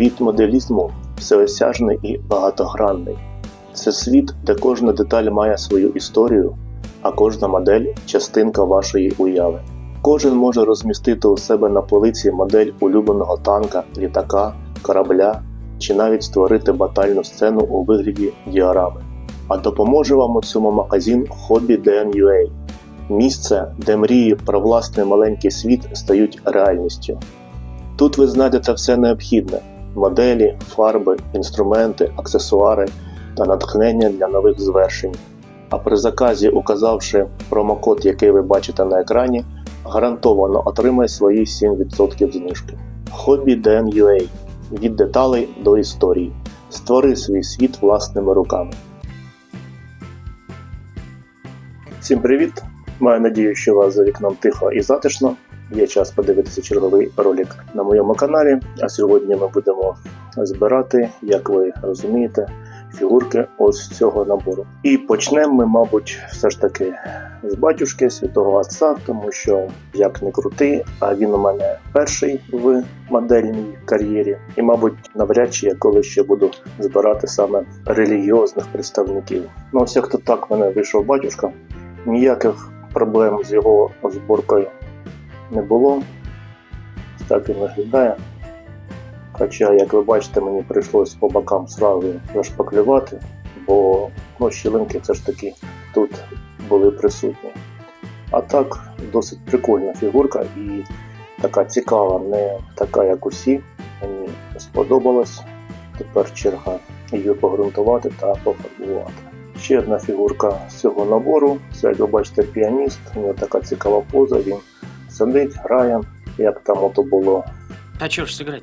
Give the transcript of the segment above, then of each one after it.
Світ моделізму всеосяжний і багатогранний. Це світ, де кожна деталь має свою історію, а кожна модель частинка вашої уяви. Кожен може розмістити у себе на полиці модель улюбленого танка, літака, корабля чи навіть створити батальну сцену у вигляді діарами. А допоможе вам у цьому магазин Hobby DNUA – місце, де мрії про власний маленький світ стають реальністю. Тут ви знайдете все необхідне: моделі, фарби, інструменти, аксесуари та натхнення для нових звершень. А при заказі, указавши промокод, який ви бачите на екрані, гарантовано отримай свої 7% знижки. Hobby DNUA від деталей до історії. Створи свій світ власними руками. Всім привіт! Маю надію, що у вас за вікном тихо і затишно. Є час подивитися черговий ролик на моєму каналі. А сьогодні ми будемо збирати, як ви розумієте, фігурки ось цього набору. І почнемо ми, мабуть, все ж таки з батюшки святого Отця, тому що як не крутий, а він у мене перший в модельній кар'єрі. І, мабуть, навряд чи я коли ще буду збирати саме релігіозних представників. Ну, ось як то так мене вийшов батюшка. Ніяких проблем з його зборкою не було. Так він виглядає. Хоча, як ви бачите, мені прийшлось по бокам сразу зашпаклювати, бо ну, щілинки все ж таки тут були присутні. А так, досить прикольна фігурка і така цікава, не така, як усі. Мені сподобалось. Тепер черга її погрунтувати та пофарбувати. Ще одна фігурка з цього набору. Це, як ви бачите, піаніст. У нього така цікава поза. Він сидить, грає, як там ото було А чё ж сыграть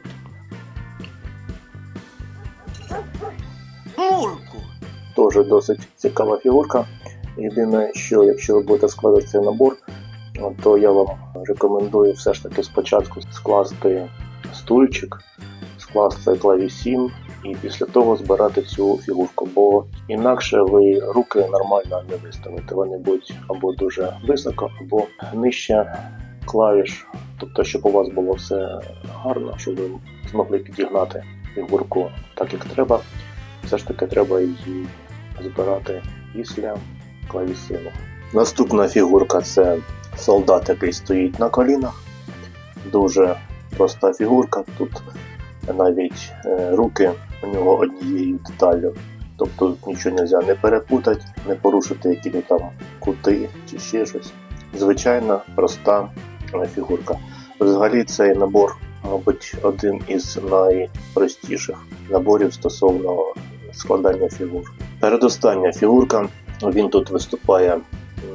Мурку! Теж досить цікава фігурка. Єдине, що якщо ви будете складати цей набор, то я вам рекомендую все ж таки спочатку скласти стульчик, скласти клавісін і після того збирати цю фігурку, бо інакше ви руки нормально не виставите. Вони будуть або дуже високо, або нижче клавіш. Тобто, щоб у вас було все гарно, щоб ви змогли підігнати фігурку так, як треба все ж таки треба її збирати після клавісину. Наступна фігурка це солдат, який стоїть на колінах. Дуже проста фігурка. Тут навіть е, руки у нього однією деталлю. Тобто тут нічого не можна не перепутати, не порушити якісь там кути чи ще щось. Звичайна проста фігурка. Взагалі цей набор, мабуть, один із найпростіших наборів стосовно складання фігур. Передостання фігурка. Він тут виступає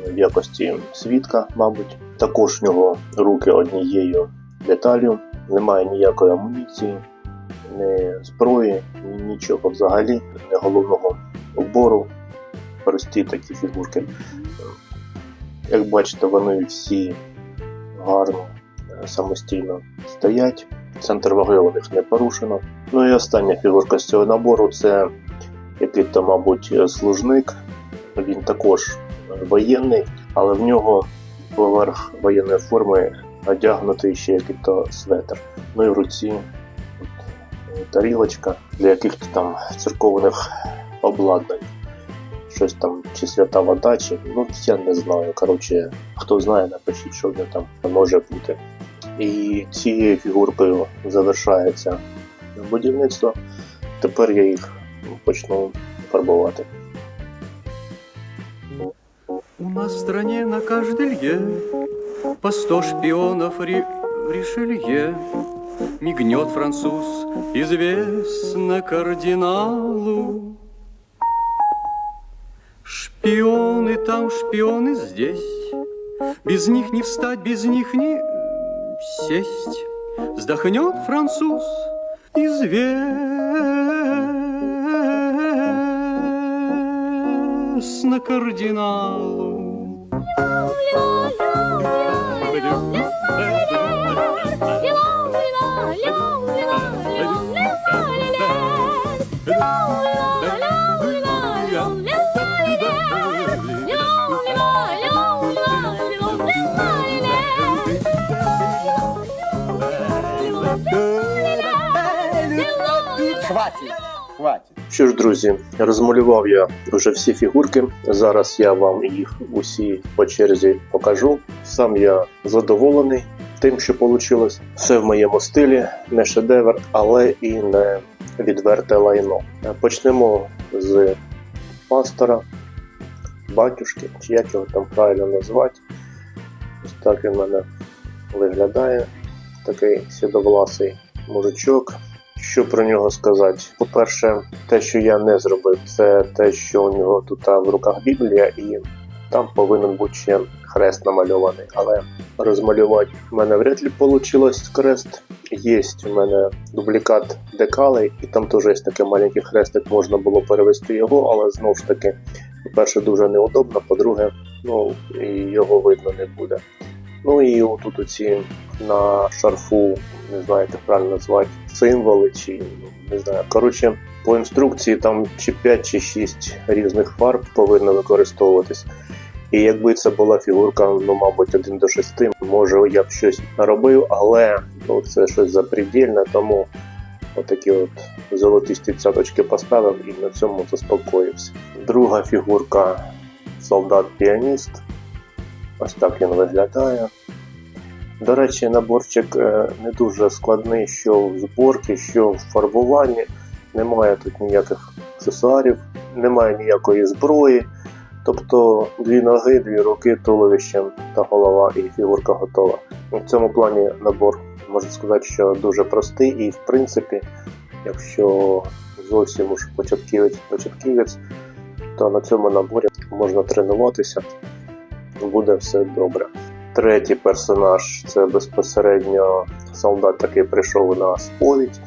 в якості свідка, мабуть. Також в нього руки однією деталю, немає ніякої амуніції, ні зброї, ні нічого взагалі, ні головного убору. Прості такі фігурки. Як бачите, вони всі гарно е, самостійно стоять. Центр ваги у них не порушено. Ну і остання фігурка з цього набору це який то, мабуть, служник. Він також е, воєнний, але в нього поверх воєнної форми одягнутий ще який-то светр. Ну і в руці е, тарілочка для яких-то там церковних обладнань. Щось там, чи свята вода, чи ну я не знаю. Коротше, хто знає, напишіть, що в там може бути. І цією фігуркою завершається будівництво. Тепер я їх почну фарбувати. У нас в стране на каждой лье По сто шпионов ри... Ришелье Мигнет француз, известно кардиналу Шпионы там, шпионы здесь Без них не встать, без них не сесть Вздохнет француз, известно кардиналу Thank хватит. Що ж, друзі, розмалював я вже всі фігурки. Зараз я вам їх усі по черзі покажу. Сам я задоволений тим, що вийшло. Все в моєму стилі, не шедевр, але і не відверте лайно. Почнемо з пастора, батюшки, чи як його там правильно назвати. Ось так він мене виглядає. Такий сідовласий мужичок. Що про нього сказати? По-перше, те, що я не зробив, це те, що у нього тут в руках Біблія, і там повинен бути ще хрест намальований. Але розмалювати в мене вряд ли вийшло крест. Є у мене дублікат декалей, і там теж є такий маленький хрестик, можна було перевести його, але знову ж таки, по-перше, дуже неудобно, по-друге, ну і його видно не буде. Ну і отут оці на шарфу, не знаю, як правильно назвати, символи чи ну, не знаю. Коротше, по інструкції там чи 5 чи 6 різних фарб повинно використовуватись. І якби це була фігурка, ну, мабуть, 1 до 6, може я б щось робив, але ну, це щось запредельне, тому отакі от золотисті цяточки поставив і на цьому заспокоївся. Друга фігурка солдат-піаніст. Ось так він виглядає. До речі, наборчик е, не дуже складний, що в зборці, що в фарбуванні. Немає тут ніяких аксесуарів, немає ніякої зброї. Тобто дві ноги, дві руки, туловище та голова і фігурка готова. У цьому плані набор можна сказати, що дуже простий і в принципі, якщо зовсім уж початківець-початківець, то на цьому наборі можна тренуватися, буде все добре. Третій персонаж це безпосередньо солдат, який прийшов на сповідь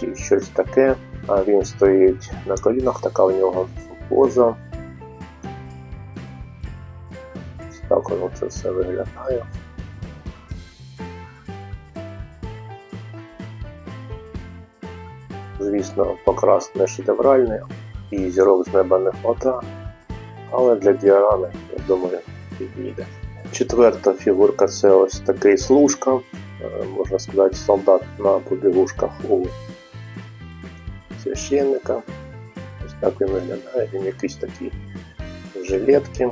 чи щось таке. А він стоїть на колінах, така в нього поза. Так воно це все виглядає. Звісно, покрас не шедевральний і зірок з неба не хвата, але для діарами, я думаю, підійде. Четверта фігурка це ось такий служка, е, можна сказати, солдат на побігушках у священника. Ось так він виглядає, він якийсь такий в жилетки.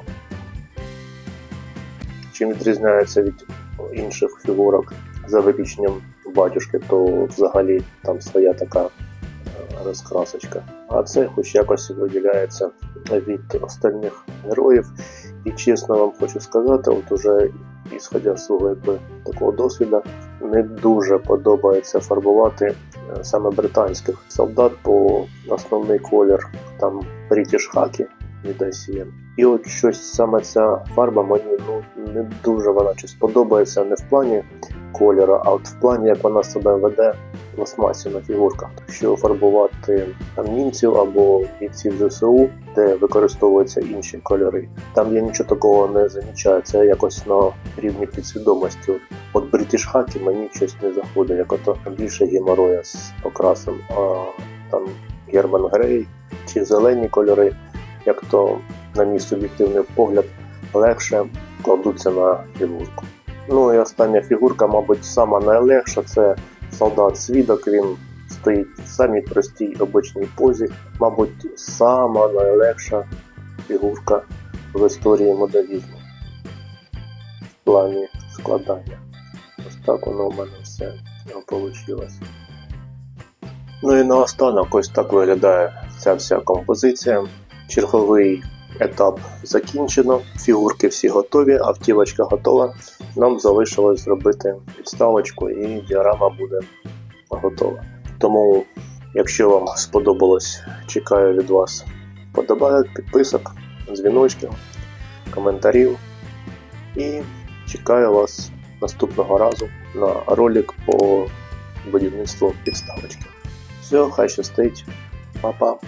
Чим відрізняється від інших фігурок за виключенням батюшки, то взагалі там своя така е, розкрасочка. А це хоч якось виділяється від остальних героїв. І чесно вам хочу сказати, от уже ісходя з свого якби, такого досвіду, не дуже подобається фарбувати е, саме британських солдат по основний колір там British Хакі від ICM. І от щось саме ця фарба мені ну не дуже вона чи сподобається, не в плані кольору, а от в плані як вона себе веде пластмасі на фігурках. Якщо фарбувати там німців або бійців ЗСУ, де використовуються інші кольори, там я нічого такого не замічаю. Це якось на рівні підсвідомості. От British Хакі мені щось не заходить, як ото більше геморроя з покрасом, а там Герман Грей чи зелені кольори, як то на мій суб'єктивний погляд, легше кладуться на фігурку. Ну і остання фігурка, мабуть, сама найлегша це солдат свідок. Він стоїть в самій простій обичній позі. Мабуть, сама найлегша фігурка в історії моделізму в плані складання. Ось так воно у мене все вийшло. Ну і наостанок ось так виглядає ця вся композиція. Черговий етап закінчено, фігурки всі готові, автівочка готова. Нам залишилось зробити підставочку і діорама буде готова. Тому, якщо вам сподобалось, чекаю від вас подобайок, підписок, дзвіночків, коментарів. І чекаю вас наступного разу на ролик по будівництву підставочки. Все, хай щастить, Па-па.